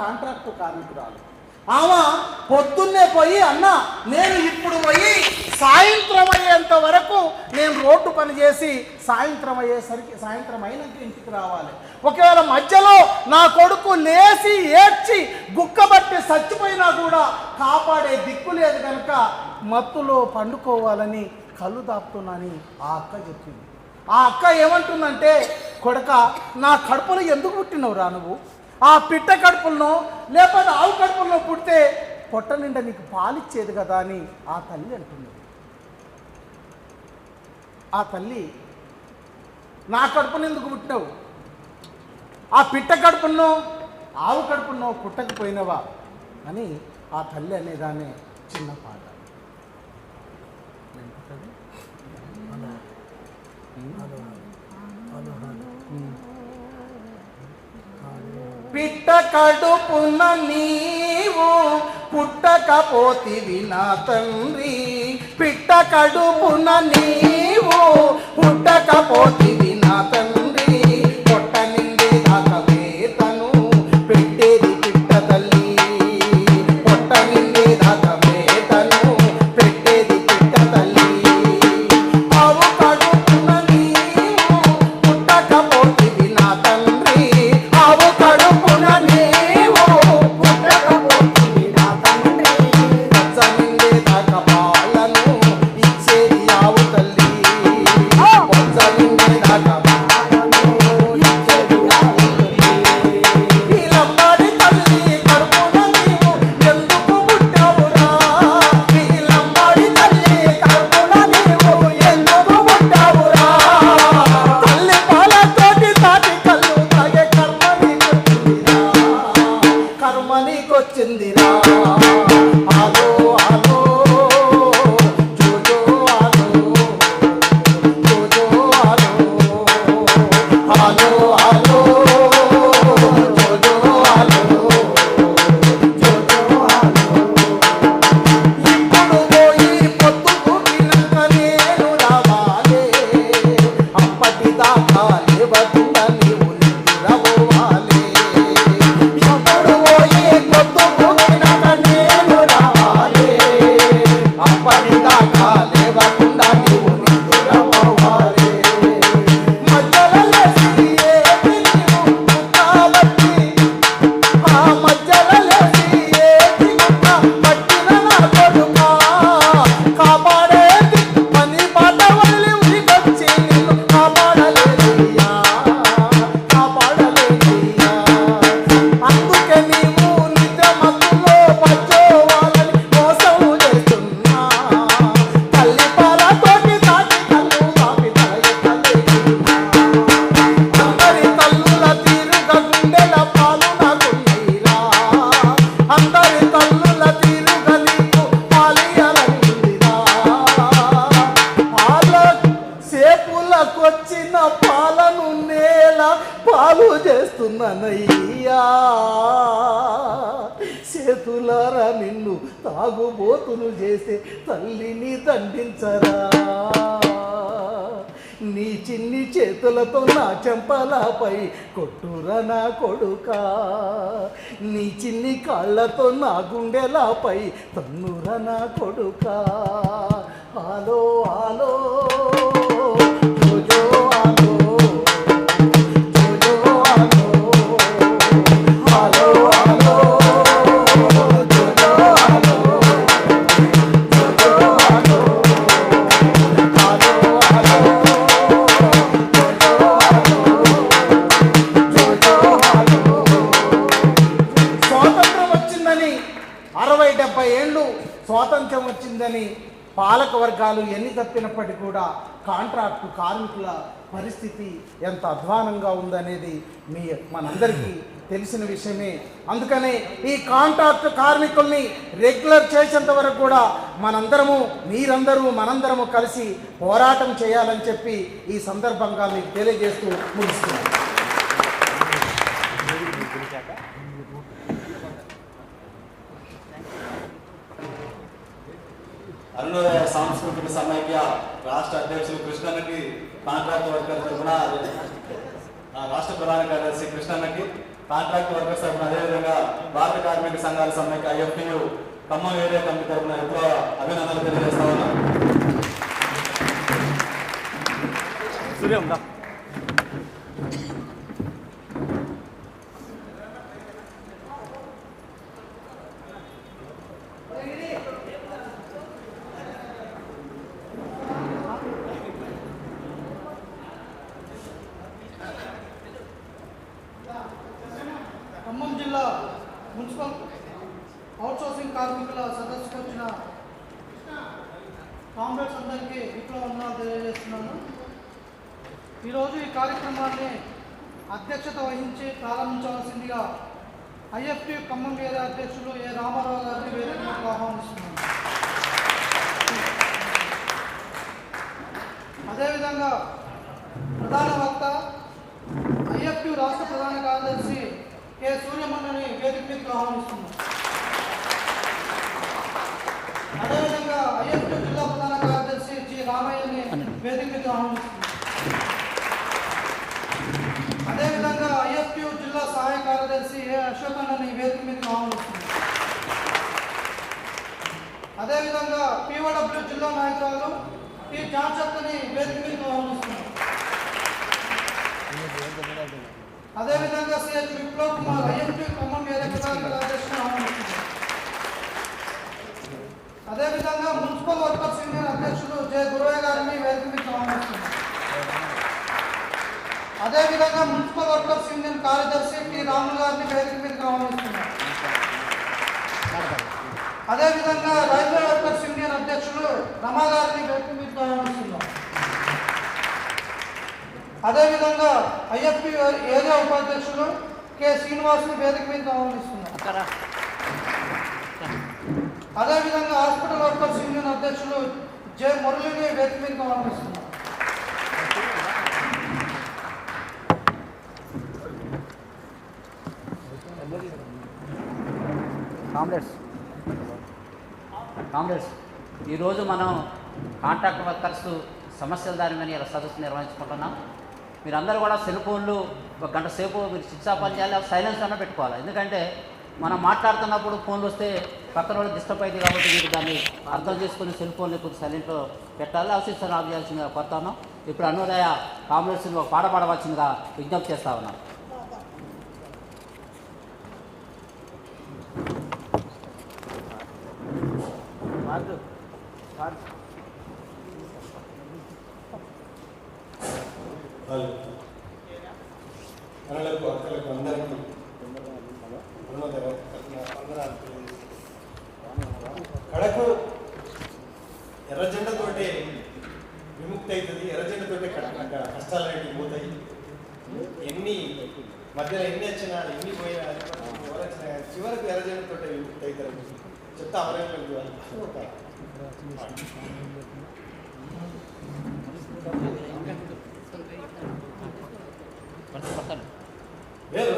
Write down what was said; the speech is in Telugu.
కాంట్రాక్టు కార్మికురాలు. ఆమె పొద్దున్నే పోయి అన్న నేను ఇప్పుడు పోయి సాయంత్రం అయ్యేంత వరకు నేను రోడ్డు పని చేసి సాయంత్రం అయ్యేసరికి సాయంత్రం అయినాక ఇంటికి రావాలి. ఒకవేళ మధ్యలో నా కొడుకు లేచి ఏడ్చి గుక్కబట్టి చచ్చిపోయినా కూడా కాపాడే దిక్కు లేదు కనుక మత్తులో పండుకోవాలని కళ్ళు దాపుతున్నానని ఆ అక్క చెప్పింది. ఆ అక్క ఏమంటుందంటే కొడక నా కడుపులో ఎందుకు పుట్టినవు రా నువ్వు? ఆ పిట్ట కడుపులను లేకపోతే ఆవు కడుపులను పుడితే పొట్ట నిండా నీకు పాలిచ్చేది కదా అని ఆ తల్లి అంటుంది. ఆ తల్లి నా కడుపును ఎందుకు పుట్టినావు? ఆ పిట్ట కడుపున్నో ఆవు కడుపును పుట్టకపోయినవా? అని ఆ తల్లి అనేదాన్ని చిన్న పాట పిట్ట కడుపున నీవు పుట్టకపోతివి నా తండ్రి. పిట్ట కడుపున నీవు పుట్టకపోతివి తల్లిని దండించరా? నీ చిన్ని చేతులతో నా చెంపలపై కొట్టురా నా కొడుక. నీ చిన్ని కాళ్ళతో నా గుండెలపై తన్నురా నా కొడుక. ఆలో ఆలో. స్వాతంత్రం వచ్చిందని పాలక వర్గాలు ఎన్ని తప్పినప్పటికీ కూడా కాంట్రాక్టు కార్మికుల పరిస్థితి ఎంత అధ్వానంగా ఉందనేది మీ మనందరికీ తెలిసిన విషయమే. అందుకనే ఈ కాంట్రాక్ట్ కార్మికుల్ని రెగ్యులర్ చేసేంత వరకు కూడా మనందరము మీరందరూ మనందరము కలిసి పోరాటం చేయాలని చెప్పి ఈ సందర్భంగా మీకు తెలియజేస్తూ ముగిస్తున్నాను. అరుణోదయ సాంస్కృతిక సమైక్య రాష్ట్ర అధ్యక్షులు కృష్ణన్నకి కాంట్రాక్ట్ వర్కర్ తరఫున ఆ, రాష్ట్ర ప్రధాన కార్యదర్శి కృష్ణన్నకి కాంట్రాక్ట్ వర్కర్స్ తరఫున అదేవిధంగా కార్మిక సంఘాల సమైక్య ఐఎఫ్టీయు ఖమ్మం ఏరియా కమిటీ తరఫున ఎక్కువ అభినందనలు తెలియజేస్తా ఉన్నాం. కార్మికుల సదస్సుకు వచ్చిన కామ్రేడ్స్ అందరికీ విప్లవ వందనాలు తెలియజేస్తున్నాను. ఈరోజు ఈ కార్యక్రమాన్ని అధ్యక్షత వహించి ప్రారంభించవలసిందిగా ఐఎఫ్టి ఖమ్మం ఏరియా అధ్యక్షులు ఏ రామారావు గారిని వేదికలకు ఆహ్వానిస్తున్నాను. అదేవిధంగా ప్రధాన వక్త ఐఎఫ్టి రాష్ట్ర ప్రధాన కార్యదర్శి కె సూర్యమన్నని వేదిక మీదకి అదేవిధంగా ఐఎఫ్టి జిల్లా ప్రధాన కార్యదర్శి జి రామయ్యని వేదిక అదేవిధంగా జిల్లా సహాయ కార్యదర్శి ఏ అశోక్ వేదిక మీదకి అదేవిధంగా జిల్లా నాయకురాలు టి జాన్సత్ని వేదిక మీదకి ఆహ్వానిస్తున్నాం. అదేవిధంగా సిహెచ్ విప్లవ్ కుమార్ ఐఎంపీ ఖమ్మం వేరే ప్రధాన కార్యదర్శిని ఆహ్వానిస్తున్నారు అదేవిధంగా మున్సిపల్ వర్కర్స్ యూనియన్ అధ్యక్షులు జె గురవయ్య గారిని వేదిక మీద ఆహ్వానిస్తున్నారు అదేవిధంగా మున్సిపల్ వర్కర్స్ యూనియన్ కార్యదర్శి టి రాములు గారిని వేదిక మీదకి ఆహ్వానిస్తున్నారు అదేవిధంగా రైల్వే వర్కర్స్ యూనియన్ అధ్యక్షులు రమా గారిని వేదిక మీదకి ఆహ్వానిస్తున్నారు అదేవిధంగా ఐఎఫ్పి ఏరియా ఉపాధ్యక్షులు కె శ్రీనివాసుని వేదిక మీద ఆహ్వానిస్తున్నారు అదేవిధంగా హాస్పిటల్ వర్కర్స్ యూనియన్ అధ్యక్షులు జె మురళిని వేదిక మీద ఆహ్వానిస్తున్నారు కామ్రేడ్స్. కామ్రేడ్స్. ఈరోజు మనం కాంట్రాక్ట్ వర్కర్స్ సమస్యల దాని మీద ఇలా సదస్సు నిర్వహించుకుంటున్నాం. మీరందరూ కూడా సెల్ ఫోన్లు ఒక గంట సేపు మీరు స్విచ్ ఆఫ్ అని చేయాలి సైలెన్స్ అన్న పెట్టుకోవాలి. ఎందుకంటే మనం మాట్లాడుతున్నప్పుడు ఫోన్లు వస్తే పక్కన వాళ్ళు డిస్టర్బ్ అయింది కాబట్టి మీరు దాన్ని అర్థం చేసుకుని సెల్ ఫోన్లు కొంచెం సైలెంట్లో పెట్టాలి. అవసరం ఆఫ్ చేయాల్సిందిగా కోరుతాను ఇప్పుడు అన్నోదయ కామ్రేడ్స్ని ఒక పాట పాడవలసిందిగా విజ్ఞప్తి చేస్తా ఉన్నాం. అన్నలకు అక్కలకు అందరికీ ఉన్నత కడకు ఎర్రజెండతోటే విముక్తి అవుతుంది ఎర్రజెండతోటే కడక కష్టాలు అనేవి పోతాయి. ఎన్ని మధ్యలో ఎన్ని వచ్చినా ఎన్ని పోయినా చివరకు ఎర్రజెండతోటే విముక్తి అవుతారు చెప్తా అవరంలో ఒక లేదు